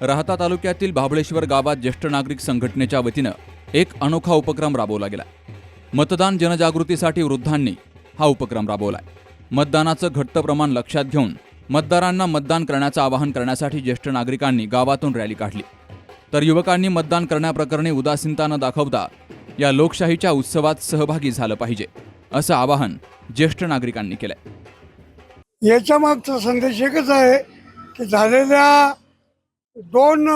राहता तालुक्यातील भाबळेश्वर गावात ज्येष्ठ नागरिक संघटनेच्या वतीनं एक अनोखा उपक्रम राबवला गेला. मतदान जनजागृतीसाठी वृद्धांनी हा उपक्रम राबवलाय. मतदानाचं घट्ट प्रमाण लक्षात घेऊन मतदारांना मतदान करण्याचं आवाहन करण्यासाठी ज्येष्ठ नागरिकांनी गावातून रॅली काढली. तर युवकांनी मतदान करण्याप्रकरणी उदासीनता न दाखवता या लोकशाहीच्या उत्सवात सहभागी झालं पाहिजे असं आवाहन ज्येष्ठ नागरिकांनी केलंय. याच्या मागचा संदेश एकच आहे की झालेल्या दोन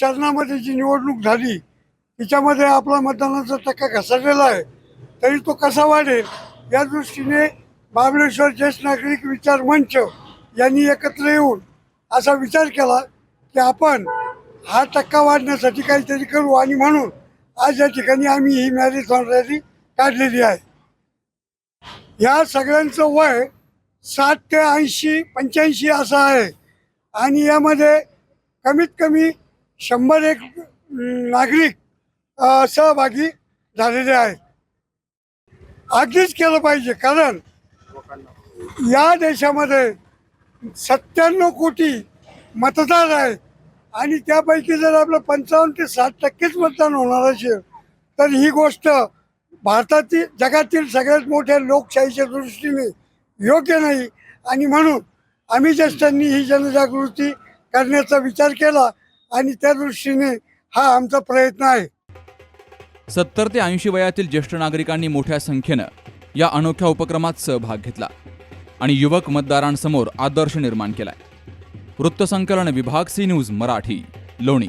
चरणामध्ये जी निवडणूक झाली तिच्यामध्ये आपला मतदानाचा टक्का घसरलेला आहे. तरी तो कसा वाढेल या दृष्टीने महाबळेश्वर ज्येष्ठ नागरिक विचार मंच यांनी एकत्र येऊन असा विचार केला की आपण हा टक्का वाढण्यासाठी काहीतरी करू आणि म्हणून आज या ठिकाणी आम्ही ही मॅरेथॉन रॅली काढलेली आहे. या सगळ्यांचं वय साठ ते ऐंशी पंच्याऐंशी असं आहे. आणि यामध्ये कमीत कमी शंभर एक नागरिक सहभागी झालेले आहेत. आधीच केलं पाहिजे कारण या देशामध्ये सत्त्याण्णव कोटी मतदार आहेत आणि त्यापैकी जर आपलं पंचावन्न ते साठ टक्केच मतदान होणार असेल तर ही गोष्ट भारतातील जगातील सगळ्यात मोठ्या लोकशाहीच्या दृष्टीने योग्य नाही. आणि म्हणून आम्ही ज्येष्ठांनी ही जनजागृती करण्याचा विचार केला आणि त्या दृष्टीने हा आमचा प्रयत्न आहे. सत्तर ते ऐंशी वयातील ज्येष्ठ नागरिकांनी मोठ्या संख्येनं या अनोख्या उपक्रमात सहभाग घेतला आणि युवक मतदारांसमोर आदर्श निर्माण केलाय. वृत्तसंकलन विभाग सी न्यूज मराठी लोणी.